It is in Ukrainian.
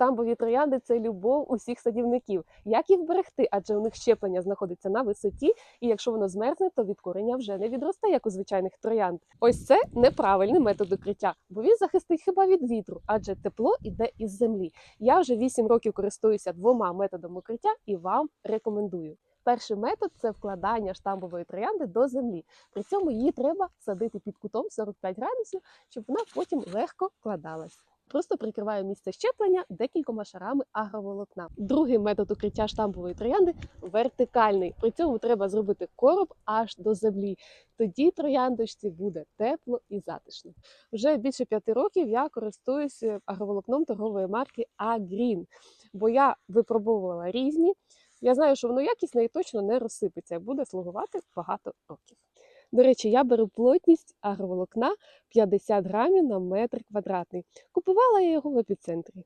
Штамбові троянди це любов усіх садівників. Як їх вберегти? Адже у них щеплення знаходиться на висоті, і якщо воно змерзне, то від корення вже не відросте, як у звичайних троянд. Ось це неправильний метод укриття, бо він захистить хіба від вітру, адже тепло йде із землі. Я вже 8 років користуюся двома методами укриття і вам рекомендую. Перший метод це вкладання штамбової троянди до землі. При цьому її треба садити під кутом 45 градусів, щоб вона потім легко вкладалась. Просто прикриваю місце щеплення декількома шарами агроволокна. Другий метод укриття штампової троянди вертикальний. При цьому треба зробити короб аж до землі. Тоді трояндочці буде тепло і затишно. Вже більше п'яти років я користуюся агроволокном торгової марки Агрін, бо я випробовувала різні. Я знаю, що воно якісне і точно не розсипеться, буде слугувати багато років. До речі, я беру плотність агроволокна 50 грамів на метр квадратний. Купувала я його в епіцентрі.